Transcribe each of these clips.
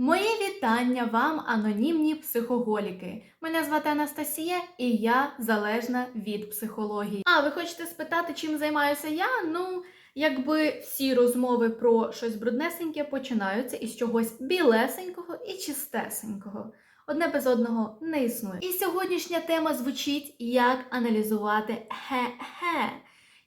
Мої вітання вам, анонімні психоголіки. Мене звати Анастасія і я залежна від психології. А ви хочете спитати, чим займаюся я? Ну, якби всі розмови про щось бруднесеньке починаються із чогось білесенького і чистесенького. Одне без одного не існує. І сьогоднішня тема звучить як аналізувати хе-хе.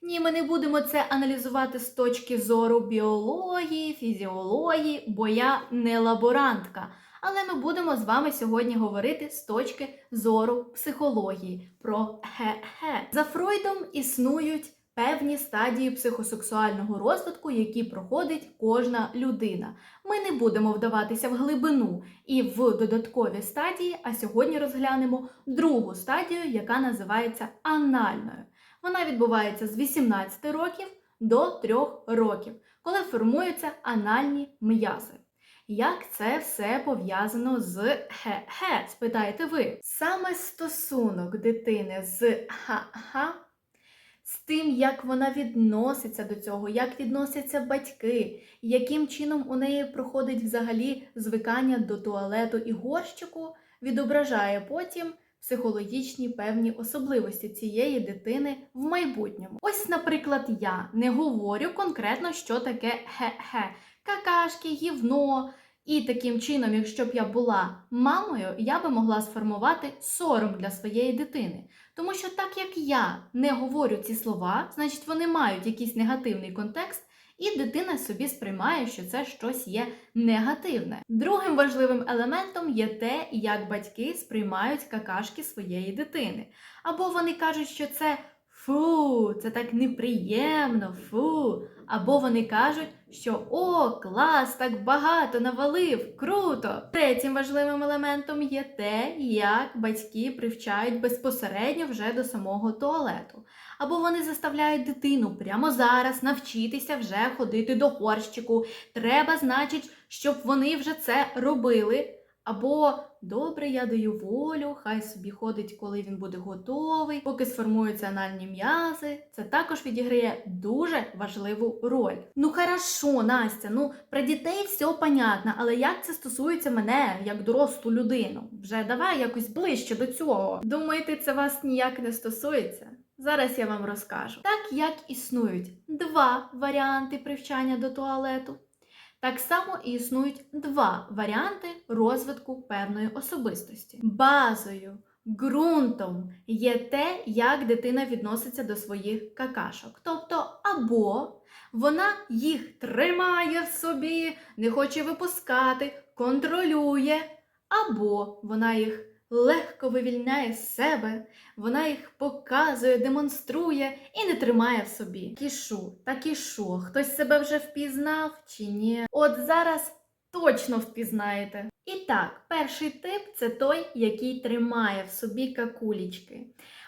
Ні, ми не будемо це аналізувати з точки зору біології, фізіології, бо я не лаборантка. Але ми будемо з вами сьогодні говорити з точки зору психології про хе-хе. За Фройдом існують певні стадії психосексуального розвитку, які проходить кожна людина. Ми не будемо вдаватися в глибину і в додаткові стадії, а сьогодні розглянемо другу стадію, яка називається анальною. Вона відбувається з 18 років до 3 років, коли формуються анальні м'язи. Як це все пов'язано з хе-хе, спитаєте ви? Саме стосунок дитини з ха-ха, з тим, як вона відноситься до цього, як відносяться батьки, яким чином у неї проходить взагалі звикання до туалету і горщику, відображає потім психологічні певні особливості цієї дитини в майбутньому. Ось, наприклад, я не говорю конкретно, що таке хе-хе, какашки, гівно. І таким чином, якщо б я була мамою, я би могла сформувати сором для своєї дитини. Тому що так як я не говорю ці слова, значить вони мають якийсь негативний контекст, і дитина собі сприймає, що це щось є негативне. Другим важливим елементом є те, як батьки сприймають какашки своєї дитини. Або вони кажуть, що це фу, це так неприємно, фу. Або вони кажуть, що о, клас, так багато навалив, круто. Третім важливим елементом є те, як батьки привчають безпосередньо вже до самого туалету. Або вони заставляють дитину прямо зараз навчитися вже ходити до горщику. Треба, значить, щоб вони вже це робили. Або добре, я даю волю, хай собі ходить, коли він буде готовий, поки сформуються анальні м'язи. Це також відіграє дуже важливу роль. Ну хорошо, Настя, ну про дітей все понятно, але як це стосується мене як дорослу людину? Вже давай якось ближче до цього. Думаєте, це вас ніяк не стосується? Зараз я вам розкажу. Так як існують два варіанти привчання до туалету. Так само і існують два варіанти розвитку певної особистості. Базою, ґрунтом є те, як дитина відноситься до своїх какашок. Тобто, або вона їх тримає в собі, не хоче випускати, контролює, або вона їх легко вивільняє себе, вона їх показує, демонструє і не тримає в собі. Кішу, так і що, хтось себе вже впізнав чи ні? От зараз точно впізнаєте. І так, перший тип це той, який тримає в собі какулічки.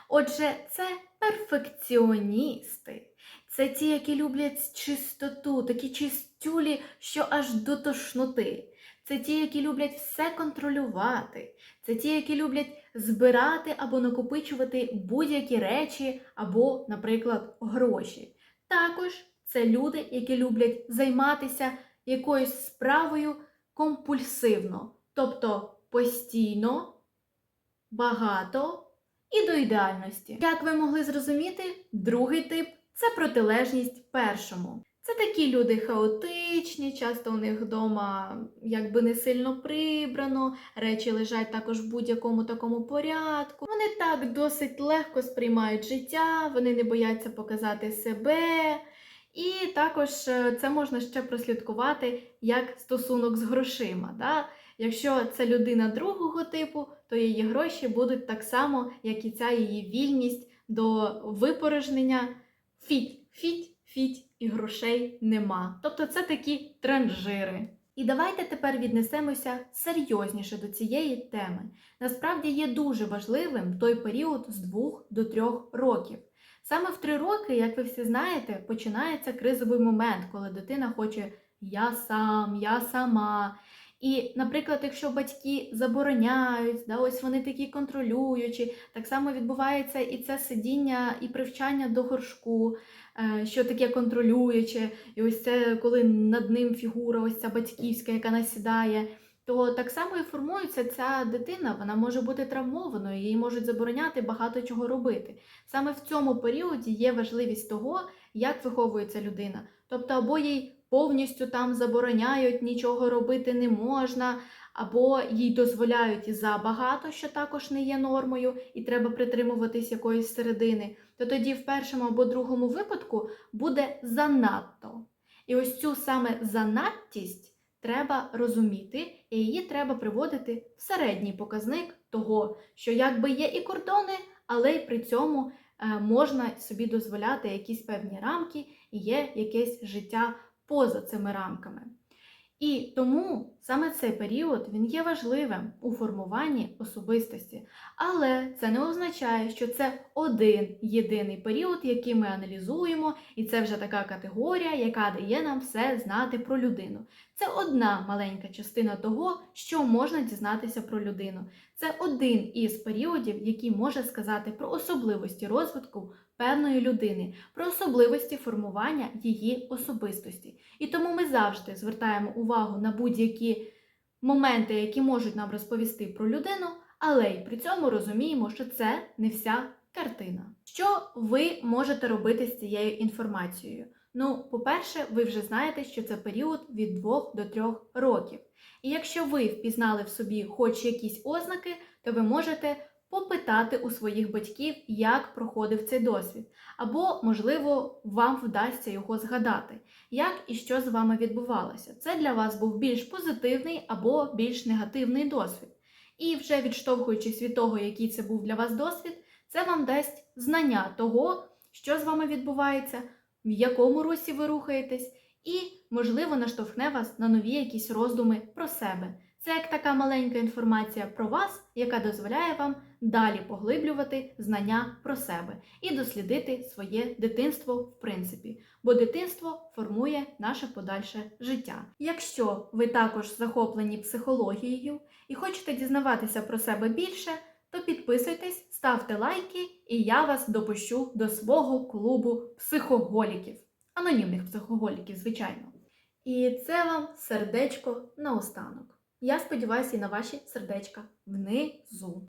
Отже, це перфекціоністи. Це ті, які люблять чистоту, такі чистюлі, що аж до тошноти. Це ті, які люблять все контролювати. Це ті, які люблять збирати або накопичувати будь-які речі, або, наприклад, гроші. Також це люди, які люблять займатися якоюсь справою компульсивно, тобто постійно, багато і до ідеальності. Як ви могли зрозуміти, другий тип це протилежність першому. Це такі люди хаотичні, часто у них вдома якби не сильно прибрано, речі лежать також в будь-якому такому порядку. Вони так досить легко сприймають життя, вони не бояться показати себе. І також е, це можна ще прослідкувати як стосунок з грошима. Да? Якщо це людина другого типу, то її гроші будуть так само, як і ця її вільність до випорожнення фіть, фіть, фіть і грошей нема. Тобто це такі транжири. І давайте тепер віднесемося серйозніше до цієї теми. Насправді є дуже важливим той період з 2 до 3 років. Саме в 3 роки, як ви всі знаєте, починається кризовий момент, коли дитина хоче я сам, я сама. І, наприклад, якщо батьки забороняють, да, ось вони такі контролюючі, так само відбувається і це сидіння і привчання до горшку, е, що таке контролююче, і ось це коли над ним фігура, ось ця батьківська, яка насідає. то так само і формується ця дитина. Вона може бути травмованою, їй можуть забороняти багато чого робити. Саме в цьому періоді є важливість того, як виховується людина. Тобто, або їй повністю там забороняють, нічого робити не можна, або їй дозволяють забагато, що також не є нормою, і треба притримуватись якоїсь середини, то тоді в першому або другому випадку буде занадто. І ось цю саме занадтість треба розуміти, і її треба приводити в середній показник того, що якби є і кордони, але й при цьому е, можна собі дозволяти якісь певні рамки і є якесь життя поза цими рамками. І тому саме цей період він є важливим у формуванні особистості. Але це не означає, що це один єдиний період, який ми аналізуємо, і це вже така категорія, яка дає нам все знати про людину. Це одна маленька частина того, що можна дізнатися про людину. Це один із періодів, який може сказати про особливості розвитку певної людини, про особливості формування її особистості. І тому ми завжди звертаємо увагу на будь-які моменти, які можуть нам розповісти про людину, але й при цьому розуміємо, що це не вся картина. Що ви можете робити з цією інформацією? Ну, по-перше, ви вже знаєте, що це період від 2 до 3 років. І якщо ви впізнали в собі хоч якісь ознаки, то ви можете попитати у своїх батьків, як проходив цей досвід, або, можливо, вам вдасться його згадати, як і що з вами відбувалося. Це для вас був більш позитивний або більш негативний досвід. І вже відштовхуючись від того, який це був для вас досвід, це вам дасть знання того, що з вами відбувається, в якому русі ви рухаєтесь, і, можливо, наштовхне вас на нові якісь роздуми про себе. Це як така маленька інформація про вас, яка дозволяє вам далі поглиблювати знання про себе і дослідити своє дитинство в принципі, бо дитинство формує наше подальше життя. Якщо ви також захоплені психологією і хочете дізнаватися про себе більше, то підписуйтесь, ставте лайки, і я вас допущу до свого клубу психоголіків, анонімних психоголіків, звичайно. І це вам сердечко наостанок. Я сподіваюся і на ваші сердечка внизу.